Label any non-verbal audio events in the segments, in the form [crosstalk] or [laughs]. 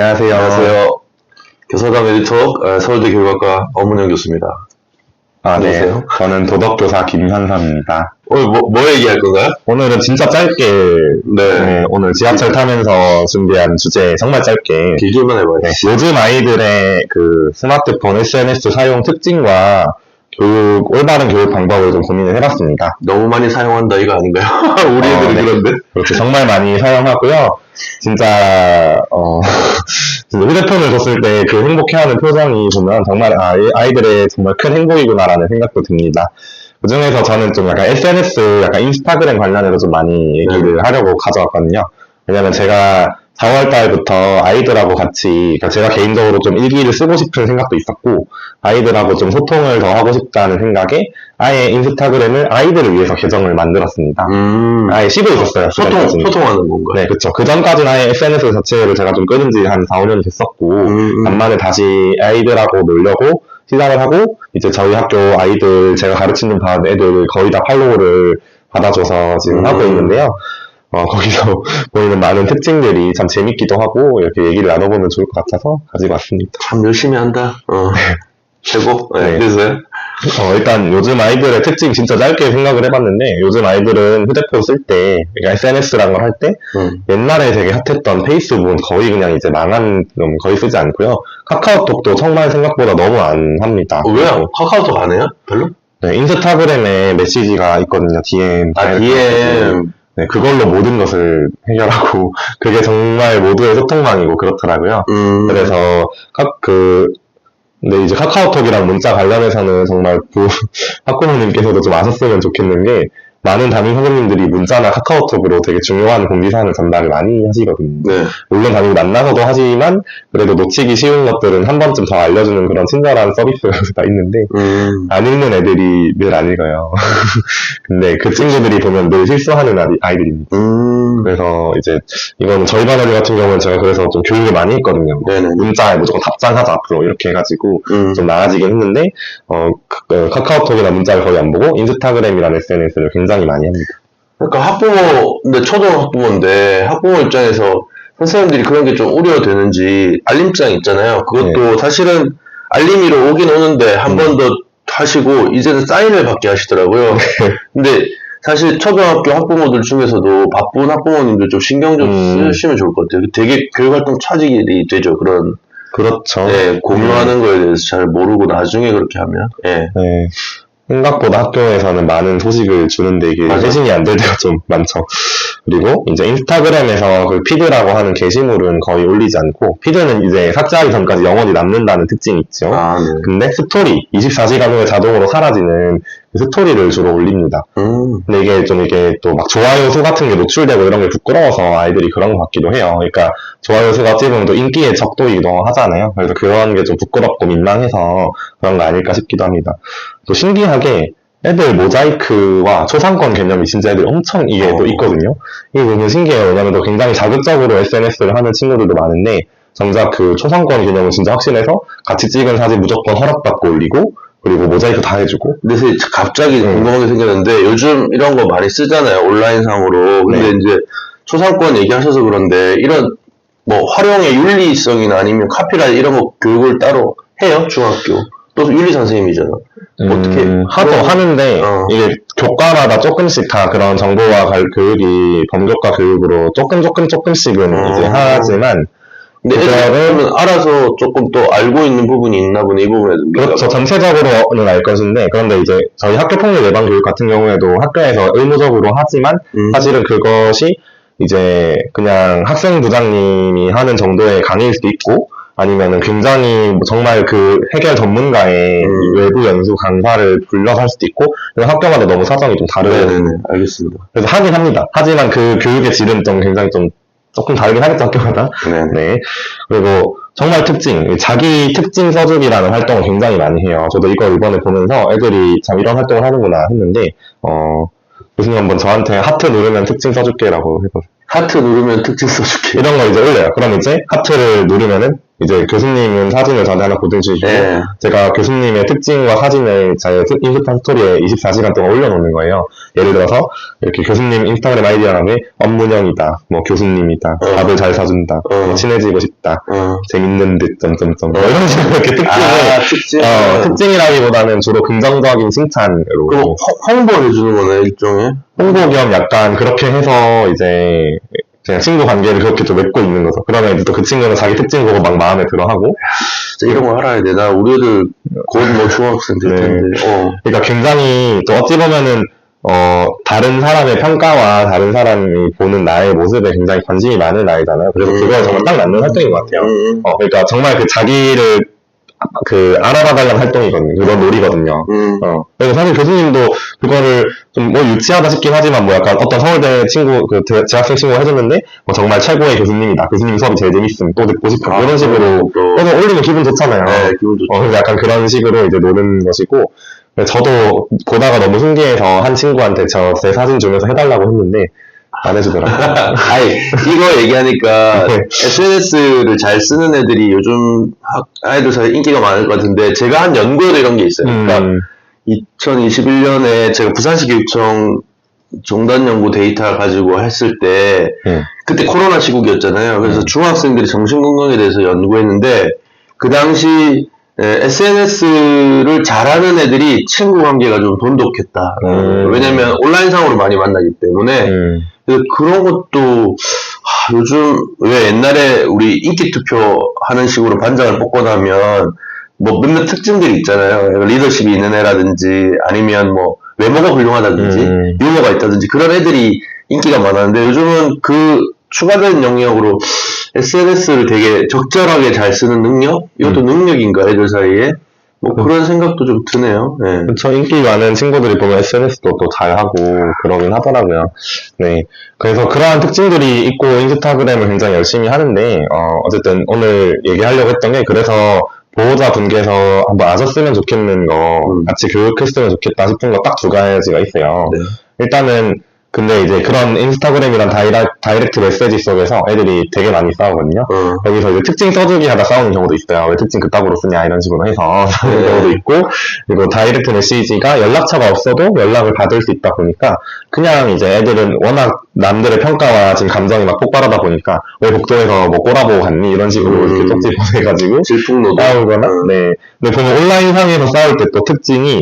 안녕하세요. 안녕하세요. 교사감 에디터 어, 서울대 교육학과 엄은영 교수입니다. 아, 네. 안녕하세요. 저는 도덕교사 김현삼입니다. 오늘 뭐, 뭐 얘기할 건가요? 오늘은 진짜 짧게, 네. 네, 오늘 지하철 타면서 준비한 주제 정말 짧게. 길게만 해봐요. 네, 요즘 아이들의 그 스마트폰 SNS 사용 특징과 교육, 올바른 교육 방법을 좀 고민을 해봤습니다. 너무 많이 사용한다 이거 아닌가요? [laughs] 우리 어, 애들이 네. 그런데. 그렇죠. 정말 많이 사용하고요. 진짜, 어, [laughs] 진짜 휴대폰을 줬을 때 그 행복해하는 표정이 보면 정말 아, 이 아이들의 정말 큰 행복이구나라는 생각도 듭니다. 그 중에서 저는 좀 약간 SNS, 약간 인스타그램 관련해서 좀 많이 얘기를 하려고 가져왔거든요. 왜냐면 제가 4월 달부터 아이들하고 같이, 그러니까 제가 개인적으로 좀 일기를 쓰고 싶은 생각도 있었고, 아이들하고 좀 소통을 더 하고 싶다는 생각에 아예 인스타그램을 아이들을 위해서 계정을 만들었습니다. 음. 아예 쉬고 있었어요. 소통. 소통하는 건가요? 네, 그쵸. 그 전까지는 아예 SNS 자체를 제가 좀 끊은 지 한 4, 5년이 됐었고, 음, 음. 간만에 다시 아이들하고 놀려고 시작을 하고, 이제 저희 학교 아이들, 제가 가르치는 반 애들 거의 다 팔로우를 받아줘서 지금 음. 하고 있는데요. 어, 거기서 [laughs] 보이는 많은 특징들이 참 재밌기도 하고, 이렇게 얘기를 나눠보면 좋을 것 같아서 가지고 왔습니다. 참 열심히 한다. 어. 최고. 네. 네. 그래서요? 어, 일단 요즘 아이들의 특징 진짜 짧게 생각을 해봤는데, 요즘 아이들은 휴대폰 쓸 때, 그러니까 SNS라는 걸할 때, 음. 옛날에 되게 핫했던 페이스북은 거의 그냥 이제 망한, 음, 거의 쓰지 않고요. 카카오톡도 정말 생각보다 너무 안 합니다. 어, 왜요? 카카오톡 안 해요? 별로? 네, 인스타그램에 메시지가 있거든요. DM. 아. DM. 네, 그걸로 모든 것을 해결하고, [laughs] 그게 정말 모두의 소통망이고 그렇더라고요. 음. 그래서, 카, 그, 근데 이제 카카오톡이랑 문자 관련해서는 정말 그 [laughs] 학부모님께서도 좀 아셨으면 좋겠는 게 많은 담임 선생님들이 문자나 카카오톡으로 되게 중요한 공지사항을 전달을 많이 하시거든요. 네. 물론 담임이 만나서도 하지만 그래도 놓치기 쉬운 것들은 한 번쯤 더 알려주는 그런 친절한 서비스가 [laughs] 있는데 음. 안 읽는 애들이 늘 안 읽어요. [laughs] 근데 그 친구들이 보면 늘 실수하는 아이- 아이들입니다. 음. 그래서 이제 이거는 저희 반 애들 같은 경우는 제가 그래서 좀 교육을 많이 했거든요. 네네. 문자에 무조건 답장하자 앞으로 이렇게 해가지고 음. 좀 나아지긴 했는데 어, 카- 어, 카카오톡이나 문자를 거의 안 보고 인스타그램이라는 SNS를 굉장히 많이 합니다. 그러니까 학부모, 근데 초등 학부모인데 학부모 입장에서 선생님들이 그런 게 좀 우려되는지 알림장 있잖아요. 그것도 사실은 알림이로 오긴 오는데 한 음. 번더 하시고 이제는 사인을 받게 하시더라고요. 근데 사실 초등학교 학부모들 중에서도 바쁜 학부모님들 좀 신경 좀 음. 쓰시면 좋을 것 같아요. 되게 교육활동 차질이 되죠. 그런 그렇죠. 네, 공유하는 거에 대해서 잘 모르고 나중에 그렇게 하면 예. 네. 생각보다 학교에서는 많은 소식을 주는데 이게 맞아. 회신이 안 될 때가 좀 많죠. 그리고 이제 인스타그램에서 그 피드라고 하는 게시물은 거의 올리지 않고 피드는 이제 삭제하기 전까지 영원히 남는다는 특징이 있죠. 아, 네. 근데 스토리 24시간 후에 자동으로 사라지는 그 스토리를 주로 올립니다. 음. 근데 이게 좀 이게 또 막 좋아요 수 같은 게 노출되고 이런 게 부끄러워서 아이들이 그런 것 같기도 해요. 그러니까 좋아요 수가 보면 또 인기의 적도이기도 하잖아요. 그래서 그런 게 좀 부끄럽고 민망해서 그런 거 아닐까 싶기도 합니다. 또 신기하게 애들 모자이크와 초상권 개념이 진짜 애들이 엄청 이게 또 어. 있거든요. 이게 보면 신기해요. 왜냐면 또 굉장히 자극적으로 SNS를 하는 친구들도 많은데 정작 그 초상권 개념은 진짜 확실해서 같이 찍은 사진 무조건 허락받고 올리고 그리고 모자이크 다 해주고 근데 사- 갑자기 음. 궁금한 게 생겼는데 요즘 이런 거 많이 쓰잖아요 온라인상으로 근데 네. 이제 초상권 얘기하셔서 그런데 이런 뭐 활용의 윤리성이나 아니면 카피라이트 이런 거 교육을 따로 해요 중학교 또 윤리 선생님이잖아 어떻게 음, 하도 그런- 하는데 어. 이게 교과마다 조금씩 다 그런 정보와 갈 교육이 범교과 교육으로 조금 조금 조금씩은 어. 이제 하지만 근데 그거를- 애들은 알아서 조금 또 알고 있는 부분이 있나 보네 이 부분에 그렇죠 전체적으로는 알 것인데 그런데 이제 저희 학교 폭력 예방 교육 같은 경우에도 학교에서 의무적으로 하지만 음. 사실은 그것이 이제 그냥 학생 부장님이 하는 정도의 강의일 수도 있고 아니면은 굉장히 뭐 정말 그 해결 전문가의 음. 외부 연수 강사를 불러서 할 수도 있고 학교마다 너무 사정이 좀 다른 네네네 알겠습니다 그래서 하긴 합니다. 하지만 그 교육의 질은 좀 굉장히 좀 조금 다르긴 하겠죠 학교마다. 네. 네. 그리고 정말 특징, 자기 특징 써주기라는 활동을 굉장히 많이 해요. 저도 이걸 이번에 보면서 애들이 참 이런 활동을 하는구나 했는데 어 교수님 한번 저한테 하트 누르면 특징 써줄게라고 해보세요. 하트 누르면 특징 써줄게 이런 거 이제 올려요. 그럼 이제 하트를 누르면은 이제 교수님은 사진을 저한테 하나 보내주시고 네. 제가 교수님의 특징과 사진을 제 인스타 스토리에 24시간 동안 올려놓는 거예요. 예를 들어서 이렇게 교수님 인스타그램 아이디어라면 업무형이다, 뭐 교수님이다, 어. 밥을 잘 사준다, 어. 뭐 친해지고 싶다, 어. 재밌는 듯 점점점 뭐 이런 식으로 이렇게 특징을 아, 특징. 어, 특징이라기보다는 주로 긍정적인 칭찬으로 그럼 홍- 홍보해주는 거네, 일종의. 홍보 겸 약간 그렇게 해서 이제 그냥 친구 관계를 그렇게 좀 맺고 있는 거죠. 그러면 이제 또 그 친구는 자기 특징 보고 막 마음에 들어 하고 진짜 이런 거 알아야 돼. 나 우리 애들 곧뭐 중학생 될 네. 텐데. 어. 그러니까 굉장히 또 어찌 보면은 어 다른 사람의 평가와 다른 사람이 보는 나의 모습에 굉장히 관심이 많은 나이잖아요. 그래서 음. 그거에 정말 딱 맞는 활동인 것 같아요. 음, 어 그러니까 정말 그 자기를 그 알아봐 달라는 활동이거든요. 그런 놀이거든요. 음. 어. 그래서 사실 교수님도 그거를 좀 뭐 유치하다 싶긴 하지만 뭐 약간 어떤 서울대 친구, 그 대- 재학생 친구가 해줬는데 뭐 정말 최고의 교수님이다. 교수님 수업이 제일 재밌음. 또 듣고 싶어. 아, 이런 식으로 또- 그래서 올리면 기분 좋잖아요. 네, 기분 좋죠. 어, 그래서 약간 그런 식으로 이제 노는 것이고 저도 보다가 너무 신기해서 한 친구한테 저 제 사진 중에서 해달라고 했는데 안 해주더라고요. [laughs] 아니, 이거 얘기하니까 네. SNS를 잘 쓰는 애들이 요즘 학- 아이들 사이에 인기가 많을 것 같은데 제가 한 연구에도 이런 게 있어요. 그러니까 음, 2021년에 제가 부산시 교육청 종단 연구 데이터 가지고 했을 때 음. 그때 코로나 시국이었잖아요. 그래서 음. 중학생들이 정신 건강에 대해서 연구했는데 그 당시 SNS를 잘하는 애들이 친구 관계가 좀 돈독했다. 음. 왜냐면 온라인상으로 많이 만나기 때문에 음, 그래서 그런 것도 하, 요즘 왜 옛날에 우리 인기 투표 하는 식으로 반장을 뽑고 나면 뭐 몇몇 특징들이 있잖아요. 리더십이 있는 애라든지 아니면 뭐 외모가 훌륭하다든지 음. 유머가 있다든지 그런 애들이 인기가 많았는데 요즘은 그 추가된 영역으로 SNS를 되게 적절하게 잘 쓰는 능력? 이것도 능력인가 애들 사이에? 뭐 그런 생각도 좀 드네요. 예. 그쵸, 인기 많은 친구들이 보면 SNS도 또 잘하고 그러긴 하더라고요. 네. 그래서 그러한 특징들이 있고 인스타그램을 굉장히 열심히 하는데, 어, 어쨌든 오늘 얘기하려고 했던 게 그래서 보호자 분께서 한번 아셨으면 좋겠는 거, 음. 같이 교육했으면 좋겠다 싶은 거 딱 두 가지가 있어요. 네. 일단은 근데 이제 그런 인스타그램이란 다이라, 다이렉 트 메시지 속에서 애들이 되게 많이 싸우거든요. 어. 여기서 이제 특징 써주기 하다 싸우는 경우도 있어요. 왜 특징 그따구로 쓰냐 이런 식으로 해서 [laughs] 싸우는 네. 경우도 있고 그리고 다이렉트 메시지가 연락처가 없어도 연락을 받을 수 있다 보니까 그냥 이제 애들은 워낙 남들의 평가와 지금 감정이 막 폭발하다 보니까 왜 복도에서 뭐 꼬라보고 갔니 이런 식으로 음. 이렇게 쪽지 [laughs] 보내가지고 질풍노도. 싸우거나 음. 네. 근데 보면 온라인 상에서 싸울 때 또 특징이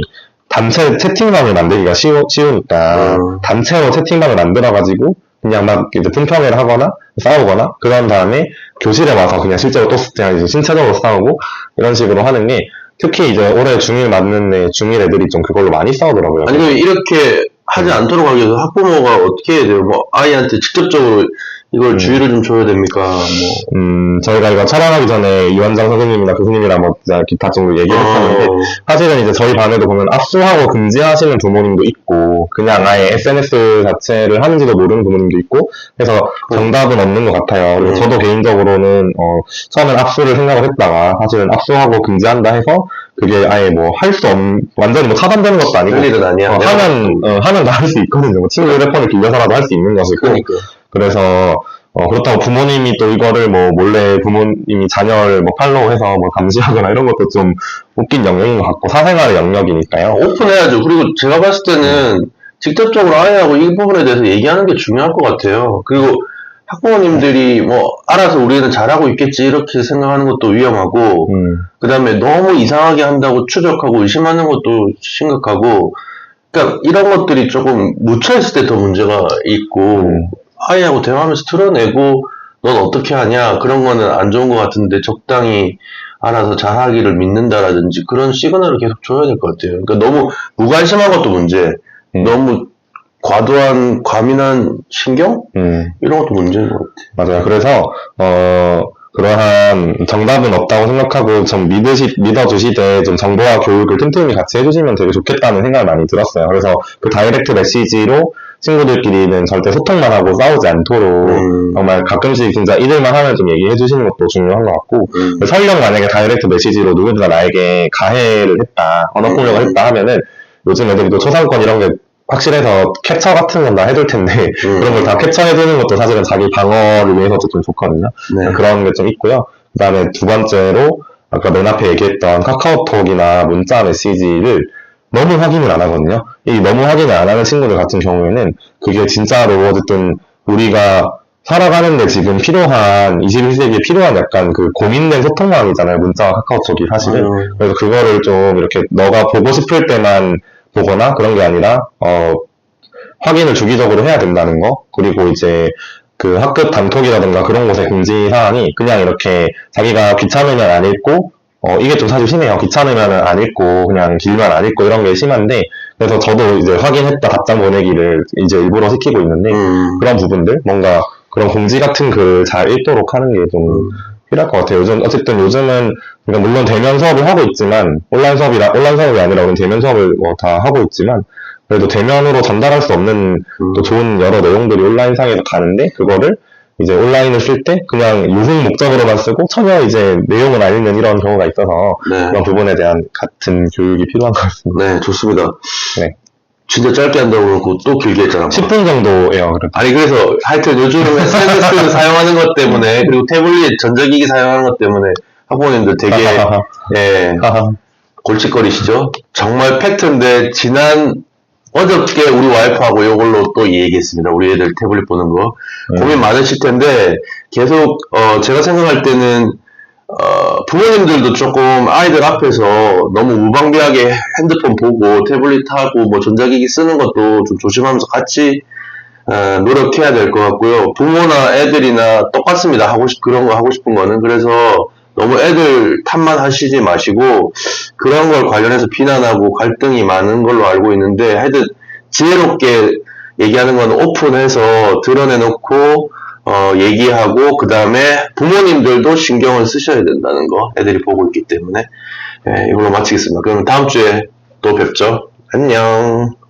단체 채팅방을 만들기가 쉬우, 쉬우니까 음. 단체로 채팅방을 만들어가지고 그냥 막 이제 틈평회를 하거나 싸우거나 그런 다음에 교실에 와서 그냥 실제로 또 그냥 이제 신체적으로 싸우고 이런 식으로 하는 게 특히 이제 올해 중1 맞는 애 중일 애들이 좀 그걸로 많이 싸우더라고요. 아니, 그럼 이렇게 하지 않도록 하기 위해서 학부모가 어떻게 해야 돼요? 뭐, 아이한테 직접적으로 이걸 음. 주의를 좀 줘야 됩니까? 뭐. 음, 저희가 이거 촬영하기 전에 이원장 선생님이나 교수님이랑 뭐 진짜 기타 정도 얘기를 했었는데 어, 사실은 이제 저희 반에도 보면 압수하고 금지하시는 부모님도 있고 그냥 아예 SNS 자체를 하는지도 모르는 부모님도 있고 그래서 정답은 없는 것 같아요. 음. 저도 개인적으로는 어, 처음엔 압수를 생각을 했다가 사실은 압수하고 금지한다 해서 그게 아예 뭐 할 수 없, 완전히 뭐 차단되는 것도 아니고 별일은 아니야. 어, 하면 어, 하면 다 할 수 있거든요. 뭐 친구 휴대폰을 빌려서라도 할 수 있는 것이고 그러니까. 그래서 어, 그렇다고 부모님이 또 이거를 뭐 몰래 부모님이 자녀를 뭐 팔로우해서 뭐 감시하거나 이런 것도 좀 웃긴 영역인 것 같고 사생활의 영역이니까요. 오픈해야죠. 그리고 제가 봤을 때는 직접적으로 아이하고 이 부분에 대해서 얘기하는 게 중요할 것 같아요. 그리고 학부모님들이 뭐 알아서 우리는 잘하고 있겠지 이렇게 생각하는 것도 위험하고 음, 그 다음에 너무 이상하게 한다고 추적하고 의심하는 것도 심각하고 그러니까 이런 것들이 조금 묻혀 있을 때 더 문제가 있고 음. 아이하고 대화하면서 틀어내고 넌 어떻게 하냐 그런 거는 안 좋은 것 같은데 적당히 알아서 잘하기를 믿는다라든지 그런 시그널을 계속 줘야 될 것 같아요. 그러니까 너무 무관심한 것도 문제, 음. 너무 과도한 과민한 신경 음, 이런 것도 문제인 것 같아요. 맞아요. 그래서 어 그러한 정답은 없다고 생각하고 좀 믿으시 믿어주시되 좀 정보와 교육을 틈틈이 같이 해주시면 되게 좋겠다는 생각이 많이 들었어요. 그래서 그 다이렉트 메시지로 친구들끼리는 절대 소통만 하고 싸우지 않도록 음. 정말 가끔씩 진짜 이들만 하면 좀 얘기해 주시는 것도 중요한 것 같고 음. 설령 만약에 다이렉트 메시지로 누군가 나에게 가해를 했다, 언어폭력을 음. 했다 하면은 요즘 애들이 또 초상권 이런 게 확실해서 캡처 같은 건 다 해둘 텐데 [laughs] 음. 그런 걸 다 캡처해두는 것도 사실은 자기 방어를 위해서도 좀 좋거든요. 네. 그런 게 좀 있고요. 그 다음에 두 번째로 아까 맨 앞에 얘기했던 카카오톡이나 문자 메시지를 너무 확인을 안 하거든요. 이 너무 확인을 안 하는 친구들 같은 경우에는 그게 진짜로 어쨌든 우리가 살아가는데 지금 필요한 21세기에 필요한 약간 그 고민된 소통망이잖아요. 문자와 카카오톡이 사실은. 아유. 그래서 그거를 좀 이렇게 너가 보고 싶을 때만 보거나 그런 게 아니라 어 확인을 주기적으로 해야 된다는 거 그리고 이제 그 학급 단톡이라든가 그런 곳의 공지 사항이 그냥 이렇게 자기가 귀찮으면 안 읽고 어 이게 좀 사실 심해요 귀찮으면 안 읽고 그냥 길면 안 읽고 이런 게 심한데 그래서 저도 이제 확인했다 답장 보내기를 이제 일부러 시키고 있는데 음. 그런 부분들 뭔가 그런 공지 같은 글을 잘 읽도록 하는 게좀 필요할 것 같아요. 요즘 어쨌든 요즘은 그러니까 물론 대면 수업을 하고 있지만 온라인 수업이라 온라인 수업이 아니라 우리 대면 수업을 뭐 다 하고 있지만 그래도 대면으로 전달할 수 없는 음. 또 좋은 여러 내용들이 온라인상에서 가는데 그거를 이제 온라인을 쓸 때 그냥 유흥 목적으로만 쓰고 전혀 이제 내용을 안 읽는 이런 경우가 있어서 네. 그런 부분에 대한 같은 교육이 필요한 것 같습니다. 네, 좋습니다. 네. 진짜 짧게 한다고 그러고 또 길게 했잖아. 10분 정도예요. 그래도. 아니 그래서 하여튼 요즘 SNS를 [laughs] 사용하는 것 때문에 그리고 태블릿 전자기기 사용하는 것 때문에 학부모님들 되게 [laughs] 예 골칫거리시죠? 정말 팩트인데 지난 어저께 우리 와이프하고 이걸로 또 얘기했습니다. 우리 애들 태블릿 보는 거 음. 고민 많으실 텐데 계속 어, 제가 생각할 때는 어, 부모님들도 조금 아이들 앞에서 너무 무방비하게 핸드폰 보고 태블릿 하고 뭐 전자기기 쓰는 것도 좀 조심하면서 같이 어, 노력해야 될 것 같고요. 부모나 애들이나 똑같습니다. 하고 싶 그런 거 하고 싶은 거는 그래서 너무 애들 탓만 하시지 마시고 그런 걸 관련해서 비난하고 갈등이 많은 걸로 알고 있는데 하여튼 지혜롭게 얘기하는 건 오픈해서 드러내놓고 어, 얘기하고 그 다음에 부모님들도 신경을 쓰셔야 된다는 거 애들이 보고 있기 때문에 예, 이걸로 마치겠습니다. 그럼 다음 주에 또 뵙죠. 안녕.